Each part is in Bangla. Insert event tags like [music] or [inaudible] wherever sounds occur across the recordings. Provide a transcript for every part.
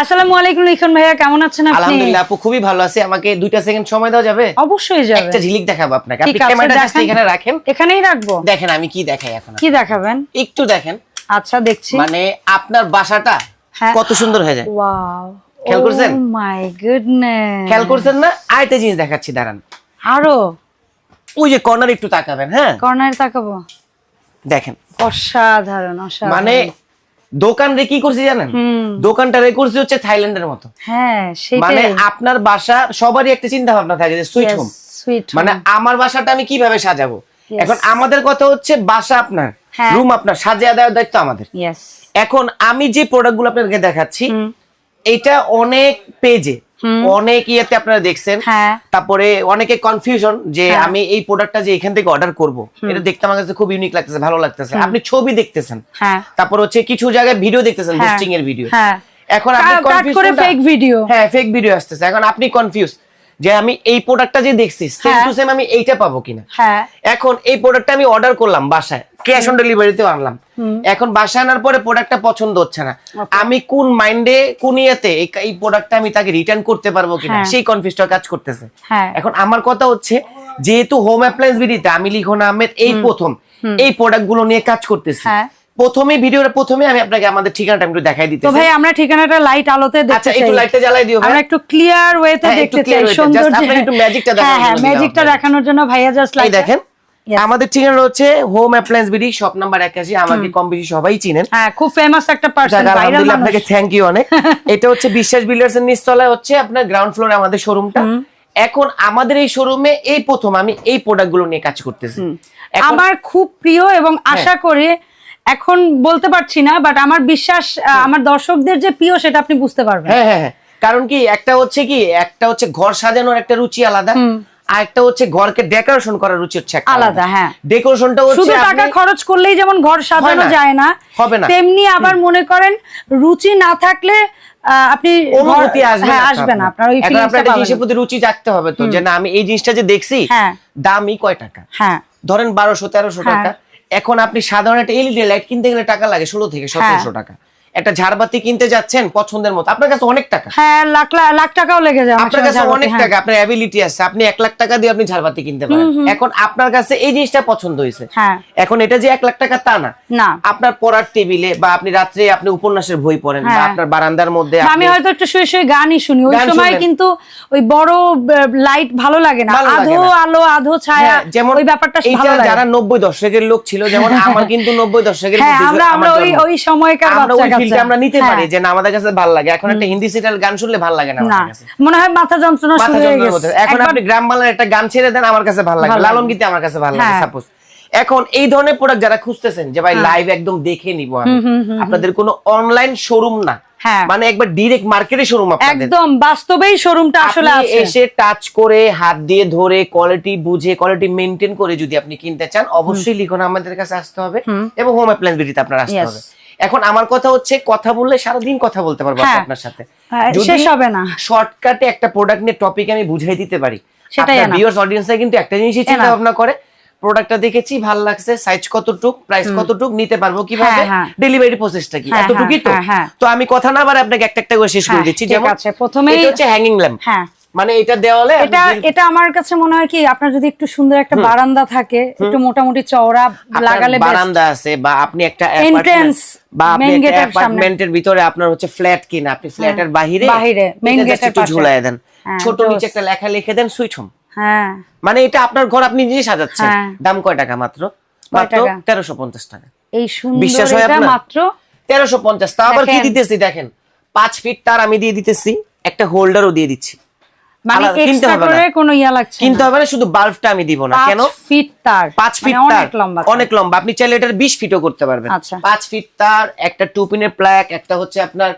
আসসালামু আলাইকুম লিখন ভাইয়া কেমন আছেন আপনি? আলহামদুলিল্লাহ আপু খুবই ভালো আছি। আমাকে দুইটা সেকেন্ড সময় দেওয়া যাবে? অবশ্যই যাবে। একটা ঝিলিক দেখাবো আপনাকে। আপনি ক্যামেরাটা জাস্ট এখানে রাখেন। এখানেই রাখব। দেখেন আমি কি দেখাই এখন কি দেখাবেন? একটু দেখেন। আচ্ছা দেখছি। মানে আপনার বাসাটা হ্যাঁ। কত সুন্দর হয়ে যায়। ওয়াও। খেয়াল করছেন? মাই গুডনেস খেয়াল করছেন না? আরেকটা জিনিস দেখাচ্ছি দাঁড়ান। আরও? ওই যে কর্নার একটু তাকাবেন হ্যাঁ? কর্নারে তাকাবো। দেখেন। অসাধারণ অসাধারণ। মানে দোকান রে কি করছি জানেন? দোকানটা রে করছি হচ্ছে থাইল্যান্ডের মতো। হ্যাঁ মানে আপনার বাসা সবারই একটা চিন্তা ভাবনা থাকে যে সুইট হোম মানে আমার বাসাটা আমি কীভাবে সাজাবো? এখন আমাদের কথা হচ্ছে বাসা আপনার হ্যাঁ। রুম আপনার সাজিয়ে দেওয়ার দায়িত্ব আমাদের। এখন আমি যে প্রোডাক্টগুলো আপনাদেরকে দেখাচ্ছি এটা অনেক পেজে অনেক ইয়েতে আপনারা দেখছেন। হ্যাঁ। তারপরে অনেকে কনফিউশন যে হ্যাঁ। আমি এই প্রোডাক্টটা যে এখান থেকে অর্ডার করব এটা দেখতে আমার কাছে খুব ইউনিক লাগতেছে ভালো লাগতেছে। আপনি ছবি দেখতেছেন। হ্যাঁ। তারপর হচ্ছে কিছু জায়গায় ভিডিও দেখতেছেন। এর ভিডিও এখন আপনি কনফিউজ করে ফেক ভিডিও হ্যাঁ ফেক ভিডিও আসতেছে। এখন আপনি কনফিউজ যে আমি এই প্রোডাক্টটা যে দেখছি সেম। টু সেম আমি এইটা পাবো কিনা? হ্যাঁ। এখন এই প্রোডাক্টটা আমি অর্ডার করলাম বাসায় ক্যাশ অন ডেলিভারিতে আনলাম। এখন বাসায় আনার পরে প্রোডাক্টটা পছন্দ হচ্ছে না। আমি কোন মাইন্ডে কোন ইয়েতে এই- প্রোডাক্টটা আমি তাকে রিটার্ন করতে পারব কিনা হ্যাঁ। সেই কনফিউজটা কাজ করতেছে। হ্যাঁ। এখন আমার কথা হচ্ছে যেহেতু হোম অ্যাপ্লায়েন্স বিডিতে আমি লিখন আহমেদ এই প্রথম এই প্রোডাক্টগুলো নিয়ে কাজ করতেছি। হ্যাঁ। প্রথমে ভিডিওর প্রথমে আমি আপনাকে আমাদের ঠিকানাটা একটু দেখাই তো ভাই আমরা ঠিকানাটা লাইট আলোতে দেখতে আচ্ছা একটু লাইটটা জ্বালাই দিও ভাই। আমরা একটু ক্লিয়ার ওয়েতে হ্যাঁ, দেখতে চাই সুন্দর একটু দেখানোর হ্যাঁ হ্যাঁ ম্যাজিকটা দেখানোর জন্য ভাইয়া জাস্ট এই দেখেন আমাদের ঠিকানা হচ্ছে home appliance BD shop number একাশি আমাকে কম বেশি সবাই চিনেন। হ্যাঁ খুব ফেমাস একটা পার্সন ভাইরাল আপনাকে থ্যাংক ইউ অনেক। [laughs] এটা হচ্ছে বিশ্বাস বিল্ডার্স এর নিচতলায় হচ্ছে আপনার গ্রাউন্ড ফ্লোরে আমাদের শোরুমটা এখন আমাদের এই শোরুমে এই প্রথম আমি এই প্রোডাক্টগুলো নিয়ে কাজ করতেছি। আমার খুব প্রিয় এবং আশা করে এখন বলতে পারছি না বাট আমার বিশ্বাস আমার দর্শকদের যে প্রিয় সেটা আপনি বুঝতে পারবেন। হ্যাঁ হ্যাঁ হ্যাঁ। কারণ কি একটা হচ্ছে কি একটা হচ্ছে ঘর সাজানোর একটা রুচি আলাদা আর একটা হচ্ছে ঘরকে ডেকোরেশন করার রুচি হচ্ছে আলাদা, হ্যাঁ। ডেকোরেশনটা শুধু টাকা খরচ করলেই যেমন ঘর সাজানো যায় না হবে না। তেমনি আবার মনে করেন রুচি না থাকলে আপনি অনুভূতি আসবে হ্যাঁ, না আসবে না আপনার। ওই ফিলিংসটা জিনিসের প্রতি রুচি জাগতে হবে তো যে না আমি এই জিনিসটা যে দেখছি হ্যাঁ। দামই কয় টাকা? হ্যাঁ। ধরেন বারোশো তেরোশো হ্যাঁ। টাকা। এখন আপনি সাধারণ একটা এলইডি লাইট কিনতে গেলে টাকা লাগে ষোলো থেকে সতেরোশো টাকা। একটা ঝাড়বাতি কিনতে যাচ্ছেন পছন্দের মতো। আপনার কাছে অনেক টাকা। হ্যাঁ লাখ লাখ টাকাও লেগে যায় আপনার কাছে অনেক হ্যাঁ। টাকা আপনার অ্যাবিলিটি আছে। আপনি এক লাখ টাকা দিয়ে আপনি ঝাড়বাতি কিনতে পারেন। এখন আপনার কাছে এই জিনিসটা পছন্দ হয়েছে। হ্যাঁ। এখন এটা যে এক লাখ টাকা তা না। আপনার পড়ার টেবিলে বা আপনি রাত্রে আপনি উপন্যাসের বই পড়েন বা হ্যাঁ। আপনার বারান্দার মধ্যে আমি হয়তো একটু শুয়ে শুয়ে গানই শুনি। ওই সময় কিন্তু ওই বড় লাইট ভালো লাগে না। আধো আলো আধো ছায়া হ্যাঁ, যেমন ওই ব্যাপারটা ভালো লাগে যারা নব্বই দশকের লোক ছিল যেমন আমার কিন্তু নব্বই দশকের হ্যাঁ আমরা আমরা ওই ওই সময়কার বাচ্চা ফিলটা আমরা নিতে হ্যাঁ। পারি যে না আমাদের কাছে ভালো লাগে। এখন একটা হিন্দি সিরিয়াল গান শুনলে ভালো লাগে না না। আমাদের কাছে। মনে হয় মাথা যন্ত্রণা শুরু হয়ে গেছে। এখন আপনি গ্রাম বাংলার একটা গান ছেড়ে দেন আমার কাছে ভালো লাগে। লালন গীতে আমার কাছে ভালো লাগে হ্যাঁ। সাপোজ এখন এই ধরনের প্রোডাক্ট যারা খুঁজতেছেন যে ভাই লাইভ একদম দেখে নিব আমি। আপনাদের কোনো অনলাইন শোরুম না। হ্যাঁ। মানে একবার ডিরেক্ট মার্কেটে শোরুম আপনাদের। একদম বাস্তবেই শোরুমটা আসলে আছে। এসে টাচ করে হাত দিয়ে ধরে কোয়ালিটি বুঝে কোয়ালিটি মেনটেন করে যদি আপনি কিনতে চান অবশ্যই লিখুন আমাদের কাছে আসতে হবে এবং হোম অ্যাপ্লায়েন্স বিডিতে আপনার আসতে. হবে। এখন আমার কথা হচ্ছে কথা বললে সারাদিন কথা বলতে পারব হ্যাঁ। আপনার সাথে হ্যাঁ, শেষ হবে না। শর্টকাটে একটা প্রোডাক্ট নিয়ে টপিক আমি বুঝাই দিতে পারি সেটাই. ভিউয়ার্স অডিয়েন্সে কিন্তু একটা জিনিসই চিন্তা ভাবনা করে প্রোডাক্টটা দেখেছি ভালো লাগছে সাইজ কতটুক প্রাইস কতটুক নিতে পারব কীভাবে হ্যাঁ, হ্যাঁ। ডেলিভারি প্রসেসটা কি এতটুকুই তো। তো আমি কথা না বারে আপনাকে একটা একটা করে শেষ করে দিচ্ছি যেমন এটা হচ্ছে হ্যাঙ্গিং ল্যাম্প হ্যাঁ মানে এটা দেওয়ালে এটা এটা আমার কাছে মনে হয় কি আপনার যদি একটু সুন্দর একটা বারান্দা থাকে একটু মোটামুটি চওড়া লাগালে বারান্দা আছে বা আপনি একটা বা আপনি একটা। অ্যাপার্টমেন্টের ভিতরে আপনার হচ্ছে ফ্ল্যাট কিনা আপনি ফ্ল্যাটের একটু পাশে। ঝুলায় দেন। হ্যাঁ, ছোট নিচে একটা লেখা লিখে দেন সুইট হোম। হ্যাঁ। মানে এটা আপনার ঘর আপনি নিজে সাজাচ্ছেন। হ্যাঁ। দাম কয় টাকা মাত্র? মাত্র টাকা? তেরোশো পঞ্চাশ টাকা। এই সুন্দর এটা? মাত্র? তেরোশো পঞ্চাশ। তা আবার কি দিতেছি দেখেন? পাঁচ ফিট তার আমি দিয়ে দিতেছি একটা হোল্ডারও দিয়ে দিচ্ছি। মানে এক্সট্রা করে কোনো ইয়া লাগছে কিনতে হবে না শুধু বাল্বটা আমি দিব না কেন? ফিট তার পাঁচ ফিট মানে তার অনেক লম্বা অনেক লম্বা আপনি চাইলে এটার বিশ ফিটও করতে পারবেন। আচ্ছা। পাঁচ ফিট তার একটা টু পিনের প্লাক একটা হচ্ছে আপনার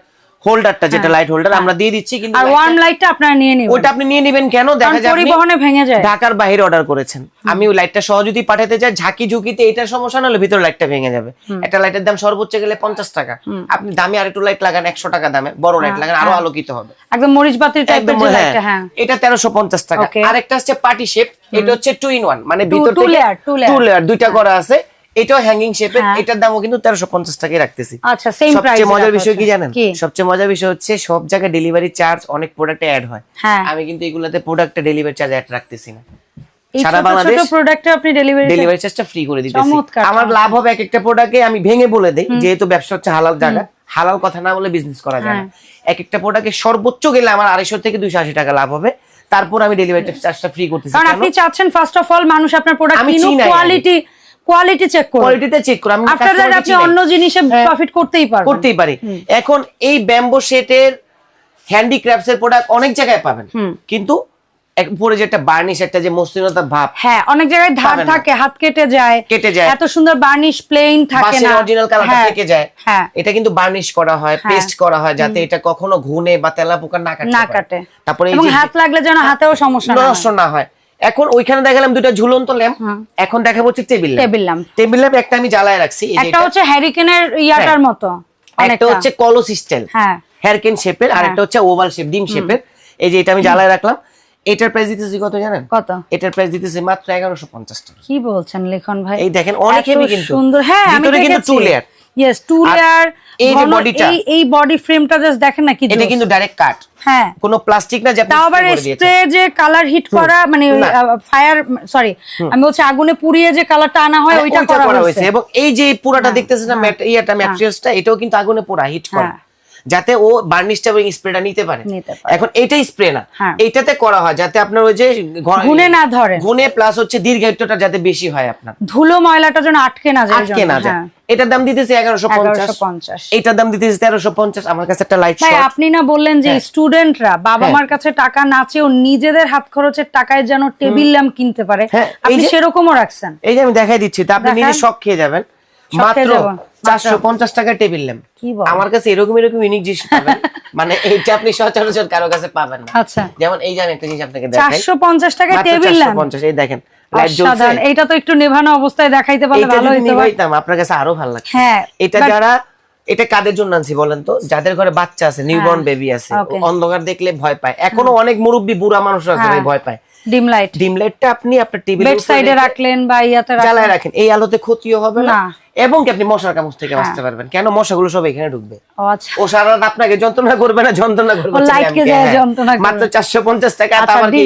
হোল্ডারটা যেটা লাইট হোল্ডার আমরা দিয়ে দিচ্ছি কিন্তু হ্যাঁ। আর ওয়ার্ম টা- লাইটটা আপনারা নিয়ে নিবেন। ওইটা আপনি নিয়ে নেবেন কেন? দেখা যায় পরিবহনে ভেঙে যায়। ঢাকার বাইরে অর্ডার করেছেন। আমি ওই লাইটটা সহ যদি পাঠাতে চাই ঝাঁকি ঝুঁকিতে এটার সমস্যা না হলে ভিতরে লাইটটা ভেঙে যাবে। একটা লাইটের দাম সর্বোচ্চ গেলে পঞ্চাশ টাকা। আপনি দামি আরেকটু লাইট লাগান একশো টাকা দামে। বড় লাইট লাগান আরও আলোকিত হবে। একদম মরিচ বাতির টাইপের যে হ্যাঁ লাইটটা হ্যাঁ। এটা তেরোশো পঞ্চাশ টাকা। আরেকটা হচ্ছে পার্টি শেপ এটা হচ্ছে টু ইন ওয়ান মানে ভিতর layer, two টু লেয়ার দুইটা করা আছে। এটাও হ্যাঙ্গিং শেপের। এটার দামও কিন্তু তেরোশো পঞ্চাশ টাকায় রাখতেছি। আচ্ছা সবচেয়ে মজার বিষয় কি জানেন? সবচেয়ে মজার বিষয় হচ্ছে সব জায়গায় ডেলিভারি চার্জ অনেক প্রোডাক্টে অ্যাড হয়। হ্যাঁ। আমি কিন্তু এগুলাতে প্রোডাক্টে ডেলিভারি চার্জ অ্যাড রাখতেছি না। সারা ছোট ছোট বাংলাদেশ প্রোডাক্টে আপনি ডেলিভারি ডেলিভারি চার্জটা ফ্রি করে দিতেছি। আমার লাভ হবে এক একটা প্রোডাক্টে আমি ভেঙে বলে দেই যেহেতু ব্যবসা হচ্ছে হালাল জায়গা। হালাল কথা না বলে বিজনেস করা যায় না। হ্যাঁ। এক একটা প্রোডাক্টে সর্বোচ্চ গেলে আমার আড়াইশো থেকে দুইশো আশি টাকা লাভ হবে। তারপর আমি ডেলিভারি চার্জটা ফ্রি করতেছি। কারণ আপনি চাচ্ছেন ফার্স্ট অফ অল মানুষ আপনার প্রোডাক্ট কিনুক কোয়ালিটি কোয়ালিটি চেক করুন। কোয়ালিটিটা চেক আফটার দ্যাট আপনি অন্য জিনিসে প্রফিট করতেই পারবেন। করতেই পারি। এখন এই ব্যাম্বো সেটের হ্যান্ডিক্রাফটস এর প্রোডাক্ট অনেক জায়গায় পাবেন। কিন্তু এক- উপরে যে একটা বার্নিশ একটা যে মসৃণতা ভাব হ্যাঁ অনেক জায়গায় ধার থাকে হাত কেটে যায়। কেটে যায়। এত সুন্দর বার্নিশ প্লেন থাকে না। অরিজিনাল কালারটা হ্যাঁ, থেকে যায়। হ্যাঁ। এটা কিন্তু বার্নিশ করা হয় হ্যাঁ। পেস্ট করা হয় যাতে এটা কখনো ঘুনে বা তেলা পোকা না কাটে না কাটে। তারপরে এবং হাত লাগলে যেন হাতেও সমস্যা না হয়। এখন ওইখানে দেখালাম দুটো ঝুলন্ত ল্যাম্প। এখন দেখাবো হচ্ছে table lamp table lamp table lamp একটা আমি জ্বালায় রাখছি একটা। হচ্ছে হ্যারিকেনের ইয়াটার হ্যাঁ। মতো একটা হচ্ছে কলস স্টাইল হ্যাঁ। হ্যারকেন শেপের আর একটা হচ্ছে ওভাল শেপ ডিম শেপের এই যে এটা আমি জ্বালায় রাখলাম। এটার প্রাইস দিতেছি কত জানেন? কত? এটার প্রাইস দিতেছি মাত্র এগারোশো পঞ্চাশ টাকা। কি বলছেন লিখন ভাই? এই দেখেন অনেক হেভি কিন্তু। সুন্দর। হ্যাঁ আমি কিন্তু two layer yes two layer এই যে বডিটা এই বডি ফ্রেমটা জাস্ট দেখেন না কি এটা কিন্তু ডাইরেক্ট কাট হ্যাঁ। কোনো প্লাস্টিক না যে আপনি আবার। স্প্রে যে কালার হিট করা মানে ফায়ার সরি আমি বলছি আগুনে পুড়িয়ে যে কালারটা আনা হয় হ্যাঁ, ওইটা করা হয়েছে। এবং এই যে পুরাটা দেখতেছেন না ম্যাট ইয়াটা ম্যাটেরিয়ালসটা এটাও কিন্তু আগুনে পোড়া হিট করা হ্যাঁ। যাতে ও বার্নিশটা এবং স্প্রেটা নিতে পারে এখন এটাই স্প্রে না হ্যাঁ। এইটাতে করা হয় যাতে আপনার ওই যে ঘুনে না ধরে ঘুনে প্লাস হচ্ছে দীর্ঘায়িত্বটা যাতে বেশি হয় আপনার ধুলো ময়লাটা যেন আটকে না যায় আটকে না যায় হ্যাঁ। এটার দাম দিতেছে এগারোশো পঞ্চাশ এটার দাম দিতেছে তেরোশো পঞ্চাশ আমার কাছে একটা লাইট আপনি না বললেন যে হ্যাঁ। স্টুডেন্টরা বাবা। মার কাছে টাকা না চেয়েও নিজেদের হাত খরচের টাকায় যেন টেবিল ল্যাম্প কিনতে পারে আপনি সেরকমও রাখছেন এই যে আমি দেখাই দিচ্ছি তো আপনি নিজে। শখ খেয়ে যাবেন। মাত্র। চারশো পঞ্চাশ টাকা টেবিল ল্যাম্প কি বল? আমার কাছে এরকম এরকম ইউনিক জিনিস পাবেন। মানে এইটা আপনি সচরাচর কারও কাছে পাবেন না। আচ্ছা। যেমন এই যে আমি একটা জিনিস আপনাকে দেখাই। চারশো পঞ্চাশ টাকায় মাত্র টেবিল ল্যাম্প 450 এই দেখেন লাইট জ্বলছে। অসাধারণ। এইটা তো একটু নেভানো অবস্থায় দেখাইতে পারলে ভালো আপনার কাছে আরও ভালো লাগতো। হ্যাঁ এটা যারা এটা কাদের জন্য আনছি বলেন তো? যাদের ঘরে বাচ্চা আছে নিউবর্ন বেবি আছে হ্যাঁ, অন্ধকার দেখলে ভয় পায়। এখনও অনেক মুরব্বী বুড়া মানুষ আছে হ্যাঁ। ভয় পায়। ডিম লাইট ডিম লাইটটা আপনি আপনার টেবিলের সাইডে রাখলেন বা ইয়াতে জ্বালায় রাখেন। এই আলোতে ক্ষতিও হবে না। এবং কি আপনি মশার কামড় থেকে বাঁচতে পারবেন? কেন মশাগুলো সব এখানে ঢুকবে? ও আচ্ছা। সারা রাত আপনাকে যন্ত্রণা করবে না যন্ত্রণা করবে। হচ্ছে লাইটকে ল্যাম্পকে, যায় হ্যাঁ। যন্ত্রণা মাত্র চারশো পঞ্চাশ টাকা আচ্ছা, কি?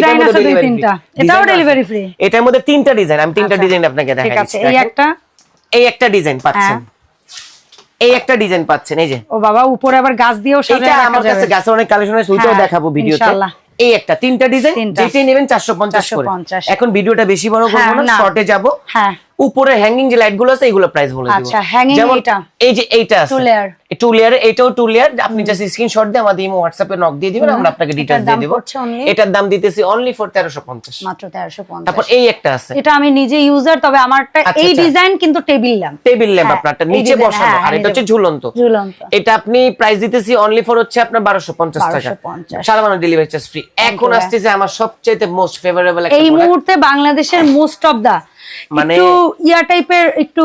দুই তিনটা। এটাও delivery free? এটার মধ্যে তিনটা ডিজাইন আমি তিনটা আচ্ছা। ডিজাইন আপনাকে ঠিক আছে এই একটা? এই একটা ডিজাইন পাচ্ছেন। হ্যাঁ। এই একটা ডিজাইন পাচ্ছেন এই যে। ও বাবা উপরে আবার গাছ দিয়েও রাখা আমার কাছে যাবে। অনেক কালেকশন আছে ওইটাও হ্যাঁ, দেখাবো ভিডিওতে। ইনশাআল্লাহ। এই একটা তিনটা ডিজাইন। যেটাই নেবেন চারশো পঞ্চাশ করে। এখন ভিডিওটা বেশি বড় করব হ্যাঁ, না। শর্টে যাব। হ্যাঁ। উপরে হ্যাঙ্গিং যে লাইটগুলো আছে এগুলো প্রাইস বলে আচ্ছা, এই যে এইটা আছে। Two layer। টু লেয়ার এটাও টু লেয়ার আপনি জাস্ট স্ক্রিনশট দিয়ে আমাদের ইমো হোয়াটসঅ্যাপে নক দিয়ে দিবেন আমরা আপনাকে ডিটেইলস দিয়ে দাম দিব। পড়ছে only? এটার দাম দিতেছি অনলি ফর 1350 মাত্র তেরোশো তারপর এই একটা আছে। এটা আমি নিজে ইউজার তবে আমারটা আচ্ছা, এই আচ্ছা। ডিজাইন কিন্তু টেবিল ল্যাম্প টেবিল ল্যাম্প আপনারটা নিচে বসানো। আর এটা হচ্ছে ঝুলন্ত। ঝুলন্ত। এটা আপনি প্রাইস দিতেছি অনলি ফর হচ্ছে আপনার 1250 টাকা। 1250 সারা ডেলিভারি চার্জ ফ্রি এখন আসতেছে আমার সবচেয়ে মোস্ট ফেভারেবল একটা এই মুহূর্তে বাংলাদেশের মোস্ট অফ দা মানে- ইয়া টাইপের একটু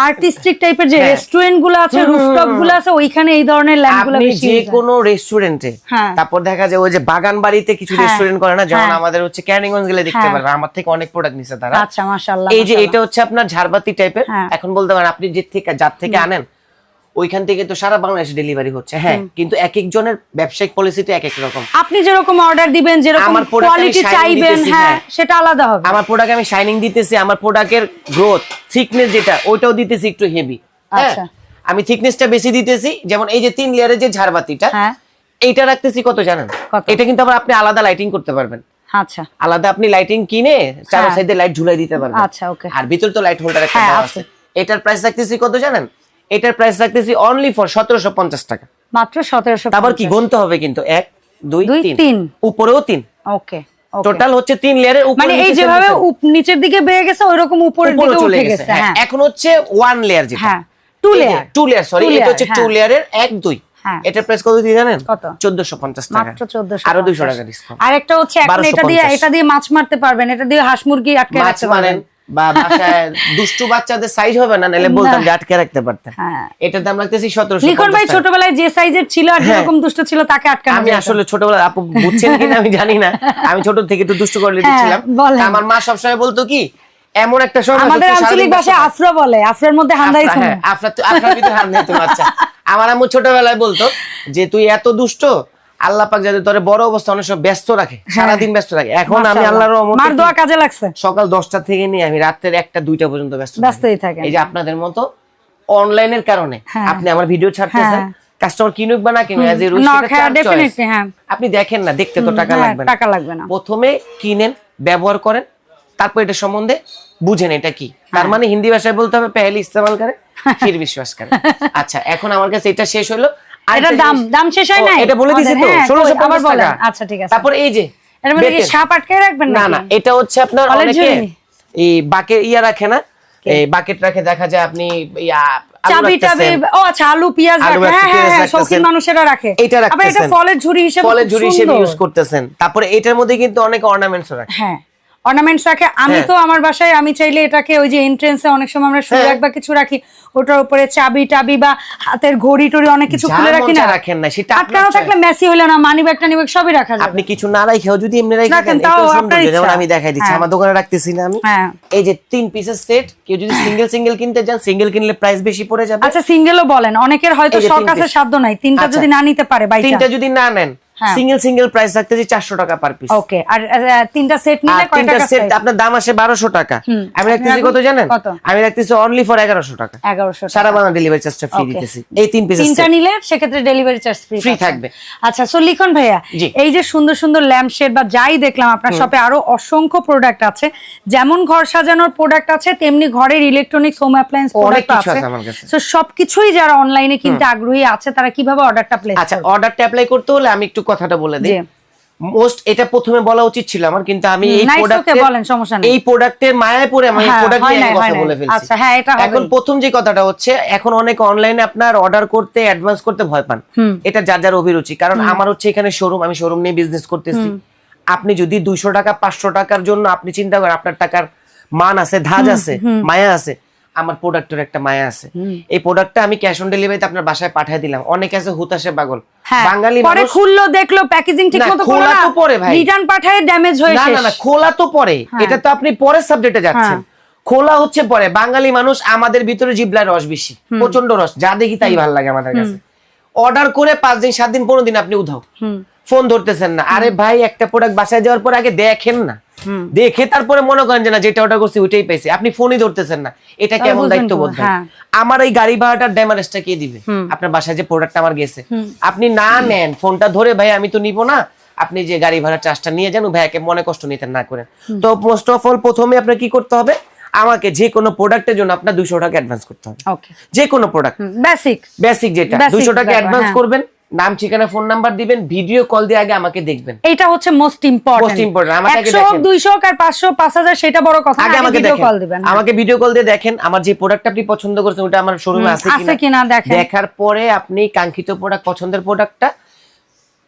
আর্টিস্টিক টাইপের যে হ্যাঁ। রেস্টুরেন্টগুলো আছে রুফটপগুলো আছে ওইখানে এই ধরনের ল্যাম্পগুলো বেশি যে কোনো রেস্টুরেন্টে হ্যাঁ। তারপর দেখা যায় ওই যে বাগান বাড়িতে কিছু হ্যাঁ, রেস্টুরেন্ট করে না যেমন হ্যাঁ। আমাদের হচ্ছে ক্যানিগঞ্জ গেলে দেখতে হ্যাঁ। পারবেন আমার থেকে অনেক প্রোডাক্ট নিছে তারা আচ্ছা মাশাআল্লাহ এই যে এটা হচ্ছে আপনার ঝাড়বাতি টাইপের হ্যাঁ। এখন বলতে পারেন আপনি যে থেকে যার থেকে আনেন ওইখান থেকে তো সারা বাংলাদেশে ডেলিভারি হচ্ছে। হ্যাঁ কিন্তু এক একজনের ব্যবসায়িক পলিসিটা এক এক রকম। আপনি যেরকম অর্ডার দিবেন যেরকম কোয়ালিটি চাইবেন হ্যাঁ হ্যাঁ। সেটা আলাদা হবে। আমার প্রোডাক্ট আমি শাইনিং দিতেছি আমার প্রোডাক্টের গ্রোথ থিকনেস যেটা ওইটাও দিতেছি একটু হেভি হ্যাঁ আচ্ছা। আমি থিকনেসটা বেশি দিতেছি যেমন এই যে তিন লেয়ারের যে ঝাড়বাতিটা হ্যাঁ। এইটা রাখতেছি কত জানেন? এটা কিন্তু আবার আপনি আলাদা লাইটিং করতে পারবেন। আচ্ছা। আলাদা আপনি লাইটিং কিনে চারো। সাইডে লাইট ঝুলাই দিতে পারবেন। আচ্ছা, ওকে। আর ভিতর তো লাইট হোল্ডার একটা। আছে। এটার প্রাইস রাখতেছি কত জানেন? এটার প্রাইস রাখতেছি অনলি ফর সতেরোশো পঞ্চাশ টাকা। মাত্র সতেরোশো তারপর কি গুনতে হবে কিন্তু? এক দুই দুই, তিন। উপরেও তিন। ওকে টোটাল হচ্ছে তিন লেয়ারের উপরে মানে এই যেভাবে নিচের দিকে বেয়ে গেছে ওইরকম উপরের দিকে উঠে গেছে। গেছে হ্যাঁ হ্যাঁ। এখন হচ্ছে ওয়ান লেয়ার যেটা। হ্যাঁ two layer two layer sorry এটা হচ্ছে। টু লেয়ারের এক দুই। হ্যাঁ। এটার প্রাইস কত দিয়ে জানেন? কত? চোদ্দশো পঞ্চাশ টাকা। মাত্র আরও দুইশো টাকা ডিসকাউন্ট আরেকটা হচ্ছে এখন এটা দিয়ে এটা দিয়ে মাছ মারতে পারবেন এটা দিয়ে হাঁস মুরগি আটকে মাছ রাখতে মারেন পারবেন। বা বাসায় দুষ্টু বাচ্চাদের সাইজ হবে না নাহলে বলতাম যে আটকে রাখতে পারতেন। হ্যাঁ। এটার দাম সতেরোশো লিখন ভাই ছোটবেলায় যে সাইজের ছিল আর হ্যাঁ। যেরকম দুষ্ট ছিল তাকে আটকানো আমি আসলে ছোটবেলা আপু বুঝছেন কিনা আমি জানি না। আমি ছোট থেকে একটু দুষ্টু করে হ্যাঁ, ছিলাম আমার মা সবসময় বলতো কি এমন একটা সময় আমাদের আঞ্চলিক ভাষায় আফরা বলে আফরার মধ্যে হান্দাই আফরা, হ্যাঁ, তো- আফরার ভিতরে হাত নেই আচ্ছা। আমার আম্মু ছোটবেলায় বলতো যে তুই এত দুষ্ট আল্লাহ পাক যাতে তোরে বড় অবস্থা অনেক সময় ব্যস্ত রাখে সারাদিন ব্যস্ত রাখে এখন আমি। আল্লাহর মার দোয়া কাজে লাগছে সকাল দশটা থেকে নিয়ে আমি রাতের একটা দুইটা পর্যন্ত ব্যস্ত থাকি। ব্যস্তই থাকেন। এই যে আপনাদের মতো অনলাইনের কারণে হ্যাঁ। আপনি আমার ভিডিও ছাড়তেছেন হ্যাঁ। কাস্টমার কিনুক বা না কিনুক as a rule না, সেটা হ্যাঁ, তার choice। definitely, হ্যাঁ। আপনি দেখেন না দেখতে তো টাকা হ্যাঁ, লাগবে না টাকা লাগবে না প্রথমে কিনেন ব্যবহার করেন তারপর এটা সম্বন্ধে বুঝেন এটা কি হ্যাঁ। তার মানে হিন্দি ভাষায় বলতে হবে পেহলে ইস্তেমাল করে ফির বিশ্বাস করে আচ্ছা এখন আমার কাছে এটা শেষ হলো এটার দাম দাম শেষ হয় নাই? এটা বলে দিছি তো আমাদের, হ্যাঁ। টাকা। আচ্ছা ঠিক আছে। তারপর এই যে এর মধ্যে কি সাপ আটকে রাখবেন না না এটা হচ্ছে আপনার অনেকে এই বাকে ইয়া রাখে না? এই বাকেট রাখে দেখা যায় আপনি ইয়া চাবি টাবি ও আচ্ছা আলু পেঁয়াজ রাখে। হ্যাঁ হ্যাঁ হ্যাঁ শৌখিন মানুষেরা রাখে। এটা আবার এটা ফলের ঝুড়ি হিসেবে ফলের ঝুড়ি হিসেবে ইউজ করতেছেন। তারপরে এটার মধ্যে কিন্তু অনেক অর্নামেন্টস রাখে। হ্যাঁ। অর্নামেন্টস রাখে আমি হ্যাঁ। তো আমার বাসায় আমি চাইলে এটাকে ওই যে এন্ট্রেন্সে অনেক সময় আমরা শুয়ে হ্যাঁ। রাখবা কিছু রাখি ওটার উপরে চাবি টাবি বা হাতের ঘড়ি টড়ি অনেক কিছু খুলে রাখি না রাখেন না, সেটা আটকানো থাকলে মেসি হলে না মানি ব্যাগটা নিবে সবই রাখা যাবে আপনি কিছু না রাখেও যদি এমনি রেখে রাখেন, তাও আপনার যেমন। আমি দেখাই দিচ্ছি হ্যাঁ। আমার দোকানে রাখতেছি না আমি এই যে তিন পিসের সেট কেউ যদি সিঙ্গেল সিঙ্গেল কিনতে যান সিঙ্গেল কিনলে প্রাইস বেশি পড়ে যাবে আচ্ছা সিঙ্গেলও বলেন অনেকের হয়তো শখ আছে সাধ্য নাই তিনটা আচ্ছা। যদি না নিতে পারে তিনটা যদি না নেন। সিঙ্গেল সিঙ্গেল প্রাইস রাখতেছি চারশো টাকা পার পিস ওকে আর তিনটা সেট নিলে কয় টাকা সেট আপনার দাম আসে বারোশো টাকা। আমি রাখতেছি কত জানেন? আমি রাখতেছি অনলি ফর এগারোশো টাকা। এগারোশো সারা বাংলা ডেলিভারি চার্জটা ফ্রি দিতেছি। এই তিন পিসের তিনটা নিলে সেক্ষেত্রে ডেলিভারি চার্জ ফ্রি থাকবে। আচ্ছা সো লিখন ভাইয়া এই যে সুন্দর সুন্দর ল্যাম্প শেড বা যাই দেখলাম আপনার শপে আরও অসংখ্য প্রোডাক্ট আছে। যেমন ঘর সাজানোর প্রোডাক্ট আছে তেমনি ঘরের ইলেকট্রনিক্স হোম অ্যাপ্লায়েন্স প্রোডাক্ট আছে। সো সবকিছুই যারা অনলাইনে কিনতে আগ্রহী আছে তারা কীভাবে অর্ডারটা প্লেস আচ্ছা অর্ডারটা অ্যাপ্লাই করতে হলে আমি একটু কথাটা বলে দিই। মোস্ট এটা প্রথমে বলা উচিত ছিল আমার কিন্তু আমি এই প্রোডাক্ট বলেন, সমস্যা নেই। এই প্রোডাক্টের মায়ায় পড়ে আমি এই হ্যাঁ, প্রোডাক্ট নিয়ে কথা বলে ফেলছি। আচ্ছা, হ্যাঁ, এটা এখন প্রথম যে কথাটা হচ্ছে এখন অনেক অনলাইনে আপনার অর্ডার করতে অ্যাডভান্স করতে ভয় পান। এটা যার যার অভিরুচি। কারণ আমার হচ্ছে এখানে শোরুম আমি শোরুম নিয়ে বিজনেস করতেছি। আপনি যদি দুইশো টাকা পাঁচশো টাকার জন্য আপনি চিন্তা করেন আপনার টাকার মান আছে ধাজ আছে মায়া আছে। আমার প্রোডাক্টের একটা মায়া আছে। এই প্রোডাক্টটা আমি ক্যাশ অন ডেলিভারিতে আপনার বাসায় পাঠিয়ে দিলাম। অনেক আছে হুতাশে পাগল। হ্যাঁ বাঙালি পরে খুললো দেখল প্যাকেজিং ঠিক না, মতো খোলা তো পরে ভাই। রিটার্ন পাঠায় ড্যামেজ হয়ে না না না খোলা তো পরে। হ্যাঁ। এটা তো আপনি পরের সাবজেক্টে যাচ্ছেন। খোলা হচ্ছে পরে। বাঙালি মানুষ আমাদের ভিতরে জিবলার রস বেশি। প্রচণ্ড রস। যা দেখি তাই ভালো লাগে আমাদের কাছে। অর্ডার করে পাঁচ দিন সাত দিন পনেরো দিন আপনি উধাও। ফোন ধরতেছেন না। আরে ভাই একটা প্রোডাক্ট বাসায় যাওয়ার পর আগে দেখেন না। দেখে তারপরে মনে করেন যে না যেটা অর্ডার করছি ওইটাই পাইছি। আপনি ফোনই ধরতেছেন না। এটা কেমন দায়িত্ব কি? বোধ হ্যাঁ। আমার এই গাড়ি ভাড়াটার ড্যামারেজটা কে দিবে? আপনার বাসায় যে প্রোডাক্ট আমার গেছে। আপনি না নেন ফোনটা ধরে ভাই আমি তো নিব না। আপনি যে গাড়ি ভাড়া চার্জটা নিয়ে যান ভাইয়াকে মনে কষ্ট নিতে না করেন। তো মোস্ট অফ অল প্রথমে আপনার কি করতে হবে? আমাকে যে কোনো প্রোডাক্টের জন্য আপনার দুশো টাকা অ্যাডভান্স করতে হবে। যে কোনো প্রোডাক্ট বেসিক বেসিক যেটা। দুশো টাকা অ্যাডভান্স হ্যাঁ। করবেন। নাম ঠিকানা ফোন নাম্বার দিবেন ভিডিও কল দিয়ে আগে আমাকে দেখবেন এটা হচ্ছে মোস্ট ইম্পর্টেন্ট মোস্ট ইম্পর্টেন্ট আমাকে দেখেন। 100 200 আর পাঁচশো পাঁচ হাজার সেটা বড় কথা আগে আমাকে ভিডিও কল দিবেন হ্যাঁ। আমাকে ভিডিও কল দিয়ে দেখেন আমার যে প্রোডাক্ট আপনি পছন্দ করছেন ওটা আমার শোরুমে আছে কিনা আছে কিনা দেখেন। দেখার পরে আপনি কাঙ্ক্ষিত প্রোডাক্ট পছন্দের প্রোডাক্টটা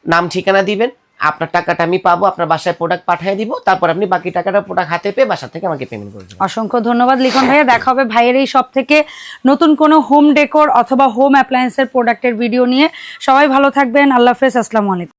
নাম ঠিকানা দিবেন আপনার টাকাটা আমি পাবো, আপনার বাসায় প্রোডাক্ট পাঠিয়ে দিব, তারপর আপনি বাকি টাকাটা প্রোডাক্ট হাতে পেয়ে বাসা থেকে আমাকে পেমেন্ট করে দেবেন। অসংখ্য ধন্যবাদ, লিখন ভাইয়া। দেখা হবে ভাইয়ের এই সব থেকে নতুন কোনো হোম ডেকোর অথবা হোম অ্যাপ্লায়েন্সের প্রোডাক্টের ভিডিও নিয়ে। সবাই ভালো থাকবেন, আল্লাহ হাফেজ, আসসালামু আলাইকুম।